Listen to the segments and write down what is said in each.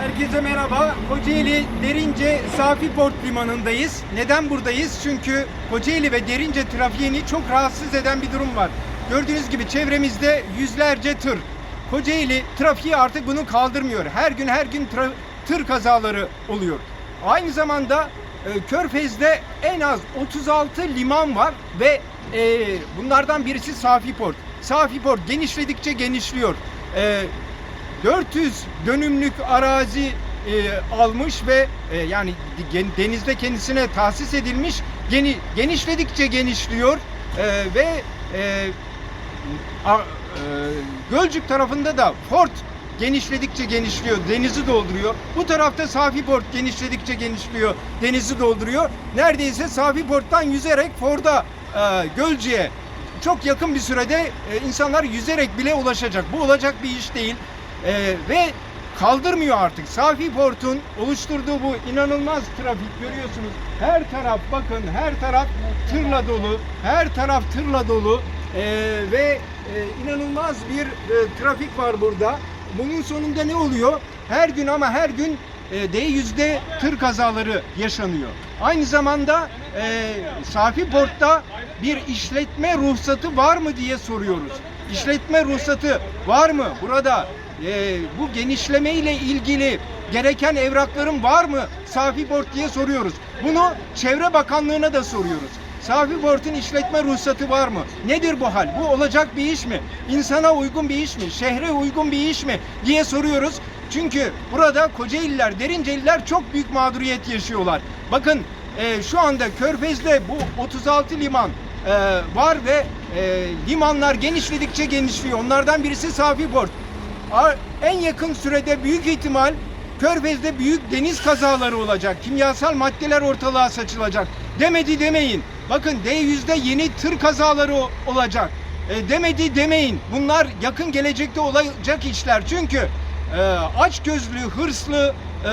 Herkese merhaba. Kocaeli Derince Safi Port Limanı'ndayız. Neden buradayız? Çünkü Kocaeli ve Derince trafiğini çok rahatsız eden bir durum var. Gördüğünüz gibi çevremizde yüzlerce tır. Kocaeli trafiği artık bunu kaldırmıyor. Her gün her gün tır kazaları oluyor. Aynı zamanda e, Körfez'de en az 36 liman var ve e, bunlardan birisi Safi Port. Safi Port genişledikçe genişliyor. E, 400 dönümlük arazi e, almış ve e, yani denizde kendisine tahsis edilmiş geni, genişledikçe genişliyor E, ve e, a- e, Gölcük tarafında da Fort genişledikçe genişliyor, denizi dolduruyor. Bu tarafta Safi Port genişledikçe genişliyor, denizi dolduruyor. Neredeyse Safi Port'tan yüzerek Ford'a, e, Gölcük'e çok yakın bir sürede e, insanlar yüzerek bile ulaşacak. Bu olacak bir iş değil. E, ve kaldırmıyor artık. Safi Port'un oluşturduğu bu inanılmaz trafik görüyorsunuz. Her taraf bakın her taraf tırla dolu. Her taraf tırla dolu. E, ve e, inanılmaz bir e, trafik var burada. Bunun sonunda ne oluyor? Her gün ama her gün e, D100'de tır kazaları yaşanıyor. Aynı zamanda e, Safi Port'ta bir işletme ruhsatı var mı diye soruyoruz. İşletme ruhsatı var mı? Burada e, bu genişleme ile ilgili gereken evrakların var mı? Safi Port diye soruyoruz. Bunu Çevre Bakanlığı'na da soruyoruz. Safi Port'un işletme ruhsatı var mı? Nedir bu hal? Bu olacak bir iş mi? İnsana uygun bir iş mi? Şehre uygun bir iş mi? diye soruyoruz. Çünkü burada Kocaeliler, Derinceliler çok büyük mağduriyet yaşıyorlar. Bakın e, şu anda Körfez'de bu 36 liman e, var ve e, limanlar genişledikçe genişliyor. Onlardan birisi Safi Port. En yakın sürede büyük ihtimal Körfez'de büyük deniz kazaları olacak. Kimyasal maddeler ortalığa saçılacak. Demedi demeyin. Bakın D100'de yeni tır kazaları olacak. E, demedi demeyin. Bunlar yakın gelecekte olacak işler. Çünkü e, aç gözlü, hırslı e,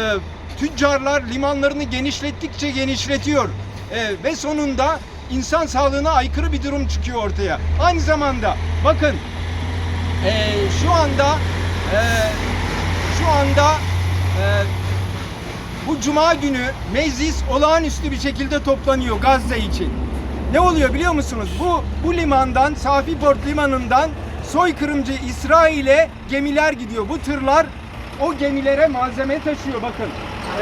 tüccarlar limanlarını genişlettikçe genişletiyor. E, ve sonunda insan sağlığına aykırı bir durum çıkıyor ortaya. Aynı zamanda bakın e, şu anda e, şu anda e, bu cuma günü meclis olağanüstü bir şekilde toplanıyor Gazze için. Ne oluyor biliyor musunuz? Bu bu limandan Safi Port limanından soykırımcı İsrail'e gemiler gidiyor. Bu tırlar o gemilere malzeme taşıyor bakın.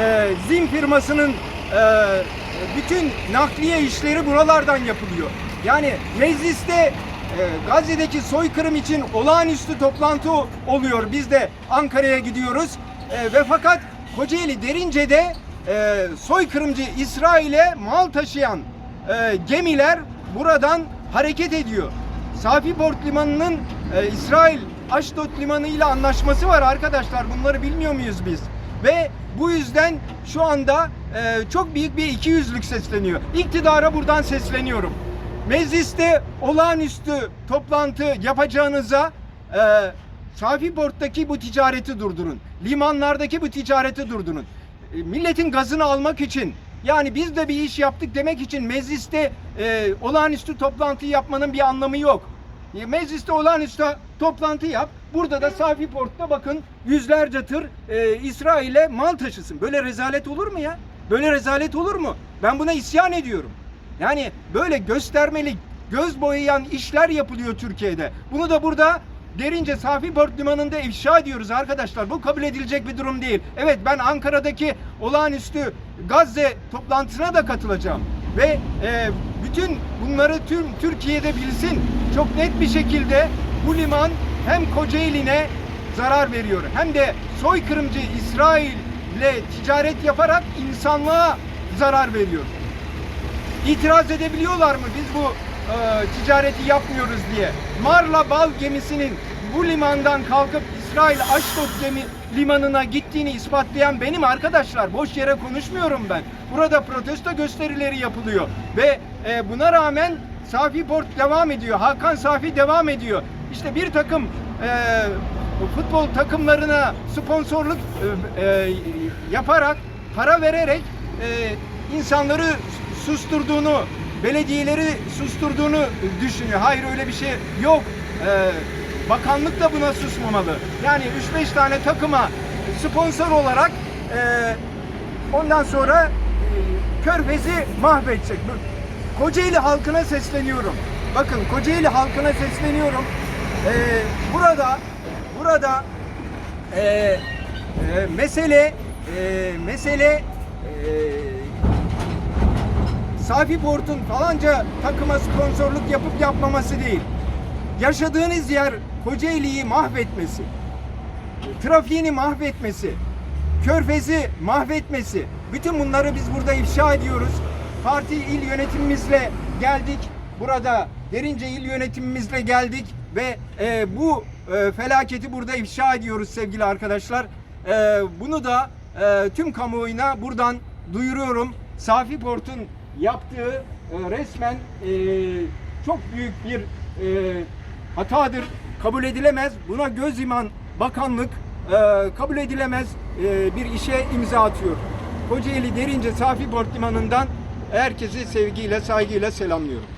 E, Zim firmasının e, bütün nakliye işleri buralardan yapılıyor. Yani mecliste Gazze'deki soykırım için olağanüstü toplantı oluyor. Biz de Ankara'ya gidiyoruz. E, ve fakat Kocaeli Derince'de e, soykırımcı İsrail'e mal taşıyan e, gemiler buradan hareket ediyor. Safi Port Limanı'nın e, İsrail Ashdod Limanı ile anlaşması var arkadaşlar. Bunları bilmiyor muyuz biz? Ve bu yüzden şu anda e, çok büyük bir ikiyüzlülük sesleniyor. İktidara buradan sesleniyorum. Mecliste olağanüstü toplantı yapacağınıza e, Safi Port'taki bu ticareti durdurun. Limanlardaki bu ticareti durdurun. E, milletin gazını almak için yani biz de bir iş yaptık demek için mecliste e, olağanüstü toplantı yapmanın bir anlamı yok. E, Mecliste olağanüstü toplantı yap. Burada da Safi Port'ta bakın yüzlerce tır e, İsrail'e mal taşısın. Böyle rezalet olur mu ya? Böyle rezalet olur mu? Ben buna isyan ediyorum. Yani böyle göstermelik, göz boyayan işler yapılıyor Türkiye'de. Bunu da burada derince Safi Port Limanı'nda ifşa ediyoruz arkadaşlar. Bu kabul edilecek bir durum değil. Evet ben Ankara'daki olağanüstü Gazze toplantısına da katılacağım. Ve e, bütün bunları tüm Türkiye'de bilsin. Çok net bir şekilde bu liman hem Kocaeli'ne zarar veriyor hem de soykırımcı İsrail ile ticaret yaparak insanlığa zarar veriyor. İtiraz edebiliyorlar mı biz bu e, ticareti yapmıyoruz diye. Marla Bal gemisinin bu limandan kalkıp İsrail Ashdod gemi limanına gittiğini ispatlayan benim arkadaşlar. Boş yere konuşmuyorum ben. Burada protesto gösterileri yapılıyor ve e, buna rağmen Safi Port devam ediyor. Hakan Safi devam ediyor. İşte bir takım e, futbol takımlarına sponsorluk e, e, yaparak, para vererek e, insanları susturduğunu, belediyeleri susturduğunu düşünüyor. Hayır öyle bir şey yok. Ee, bakanlık da buna susmamalı. Yani 3-5 tane takıma sponsor olarak e, ondan sonra e, Körfez'i mahvedecek. Kocaeli halkına sesleniyorum. Bakın Kocaeli halkına sesleniyorum. E, burada burada e, e, mesele e, mesele e, Safi Port'un falanca takıma sponsorluk yapıp yapmaması değil. Yaşadığınız yer Kocaeli'yi mahvetmesi, trafiğini mahvetmesi, körfezi mahvetmesi. Bütün bunları biz burada ifşa ediyoruz. Parti il yönetimimizle geldik. Burada Derince il yönetimimizle geldik ve e, bu e, felaketi burada ifşa ediyoruz sevgili arkadaşlar. E, bunu da e, tüm kamuoyuna buradan duyuruyorum. Safi Port'un yaptığı e, resmen e, çok büyük bir e, hatadır. Kabul edilemez. Buna göz iman bakanlık e, kabul edilemez e, bir işe imza atıyor. Kocaeli Derince Safi Port Limanı'ndan herkesi sevgiyle, saygıyla selamlıyorum.